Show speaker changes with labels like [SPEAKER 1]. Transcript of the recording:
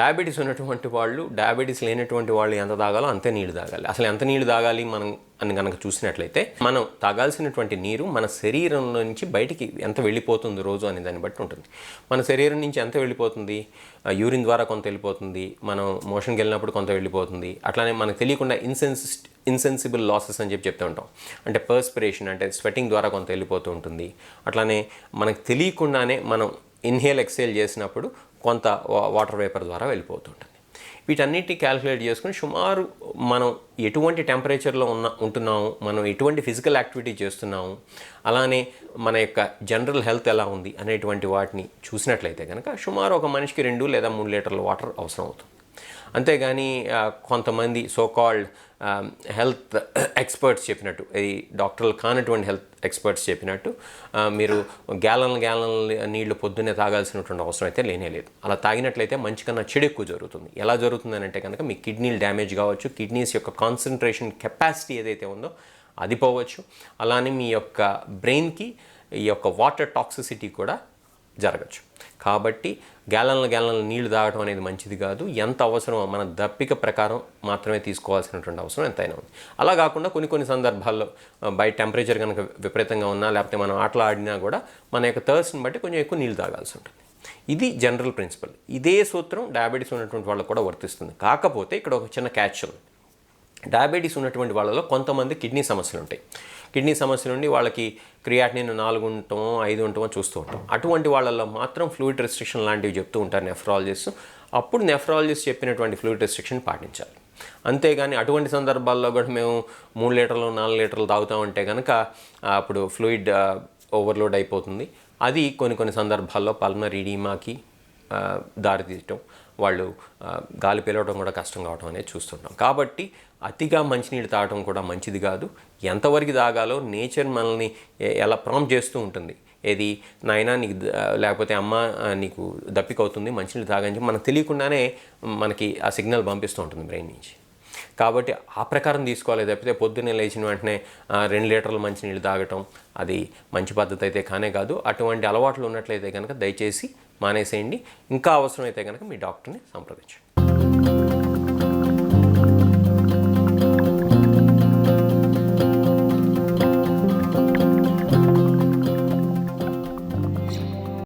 [SPEAKER 1] Diabetes ఉన్నటువంటి వాళ్ళు diabetes లేనటువంటి వాళ్ళు ఎంత తాగాలో అంతే నీళ్ళు తాగాలి. అసలు ఎంత నీళ్ళు తాగాలి మనం అని కనుక చూసినట్లయితే మనం తాగాల్సినటువంటి నీరు మన శరీరం నుంచి బయటికి ఎంత వెళ్ళిపోతుంది రోజు అనే దాన్ని బట్టి ఉంటుంది. మన శరీరం నుంచి ఎంత వెళ్ళిపోతుంది? యూరిన్ ద్వారా కొంత వెళ్ళిపోతుంది. మనం మోషన్కి వెళ్ళినప్పుడు కొంత వెళ్ళిపోతుంది. అట్లానే మనకు తెలియకుండా ఇన్సెన్స్ ఇన్సెన్సిబుల్ లాసెస్ అని చెప్పి చెప్తూ ఉంటాం. అంటే పర్స్పిరేషన్ అంటే స్వెట్టింగ్ ద్వారా కొంత వెళ్ళిపోతూ ఉంటుంది. అట్లానే మనకు తెలియకుండానే మనం ఇన్హేల్ ఎక్సేల్ చేసినప్పుడు కొంత వా- వాటర్ వేపర్ ద్వారా వెళ్ళిపోతుంటుంది. వీటన్నిటిని క్యాలిక్యులేట్ చేసుకుని సుమారు మనం ఎటువంటి టెంపరేచర్లో ఉన్న ఉంటున్నాము మనం ఎటువంటి ఫిజికల్ యాక్టివిటీ చేస్తున్నాము అలానే మన యొక్క జనరల్ హెల్త్ ఎలా ఉంది అనేటువంటి వాటిని చూసినట్లయితే కనుక సుమారు ఒక మనిషికి రెండు లేదా మూడు లీటర్ల వాటర్ అవసరం అవుతుంది. అంతేగాని కొంతమంది so called Um, health experts చెప్పినట్టు ఈ డాక్టర్లు కానటువంటి హెల్త్ ఎక్స్పర్ట్స్ చెప్పినట్టు మీరు గ్యాలన్ గ్యాలన్ నీళ్ళు పొద్దున్నే తాగాల్సినటువంటి అవసరం అయితే లేనే లేదు. అలా తాగినట్లయితే మంచి కన్నా చెడు ఎక్కువ జరుగుతుంది. ఎలా జరుగుతుంది అని అంటే కనుక మీ కిడ్నీలు డ్యామేజ్ కావచ్చు కిడ్నీస్ యొక్క కాన్సన్ట్రేషన్ కెపాసిటీ ఏదైతే ఉందో అది పోవచ్చు. అలానే మీ యొక్క బ్రెయిన్కి ఈ యొక్క వాటర్ టాక్సిసిటీ కూడా జరగచ్చు. కాబట్టి గ్యాలన్ల గ్యాలన్ల నీళ్ళు తాగడం అనేది మంచిది కాదు. ఎంత అవసరమో మన దప్పిక ప్రకారం మాత్రమే తీసుకోవాల్సినటువంటి అవసరం ఎంతైనా ఉంది. అలా కాకుండా కొన్ని కొన్ని సందర్భాల్లో బయట టెంపరేచర్ కనుక విపరీతంగా ఉన్నా లేకపోతే మనం ఆటలు ఆడినా కూడా మన యొక్క థర్స్ట్ని బట్టి కొంచెం ఎక్కువ నీళ్ళు తాగాల్సి ఉంటుంది. ఇది జనరల్ ప్రిన్సిపల్ ఇదే సూత్రం డయాబెటీస్ ఉన్నటువంటి వాళ్ళకు కూడా వర్తిస్తుంది. కాకపోతే ఇక్కడ ఒక చిన్న క్యాచ్ ఉంది. డయాబెటీస్ ఉన్నటువంటి వాళ్ళలో కొంతమంది కిడ్నీ సమస్యలు ఉంటాయి. కిడ్నీ సమస్యలు నుండి వాళ్ళకి క్రియాటినిన్ నాలుగు ఉంటామో ఐదు ఉంటామో చూస్తూ ఉంటాం. అటువంటి వాళ్ళల్లో మాత్రం ఫ్లూయిడ్ రెస్ట్రిక్షన్ లాంటివి చెప్తూ ఉంటారు నెఫ్రాలజిస్ట్. అప్పుడు నెఫ్రాలజిస్ట్ చెప్పినటువంటి ఫ్లూయిడ్ రెస్ట్రిక్షన్ పాటించాలి. అంతేగాని అటువంటి సందర్భాల్లో కూడా మేము మూడు లీటర్లు నాలుగు లీటర్లు తాగుతామంటే కనుక అప్పుడు ఫ్లూయిడ్ ఓవర్లోడ్ అయిపోతుంది. అది కొన్ని కొన్ని సందర్భాల్లో పల్మర్ ఇడీమాకి దారితీయటం వాళ్ళు గాలి పిలవడం కూడా కష్టం కావడం అనేది చూస్తుంటాం. కాబట్టి అతిగా మంచినీళ్ళు తాగడం కూడా మంచిది కాదు. ఎంతవరకు తాగాలో నేచర్ మనల్ని ఎలా ప్రాంప్ట్ చేస్తూ ఉంటుంది. ఏది నాయనా నీకు లేకపోతే అమ్మ నీకు దప్పికవుతుంది మంచినీళ్ళు తాగని చెప్పి మనకు తెలియకుండానే మనకి ఆ సిగ్నల్ పంపిస్తూ ఉంటుంది బ్రెయిన్ నుంచి. కాబట్టి ఆ ప్రకారం తీసుకోవాలి. తప్పితే పొద్దున్నే లేచిన వెంటనే రెండు లీటర్లు మంచినీళ్ళు తాగటం అది మంచి పద్ధతి అయితే కానే కాదు. అటువంటి అలవాట్లు ఉన్నట్లయితే కనుక దయచేసి మానేసేయండి. ఇంకా అవసరమైతే కనుక మీ డాక్టర్ని సంప్రదించండి.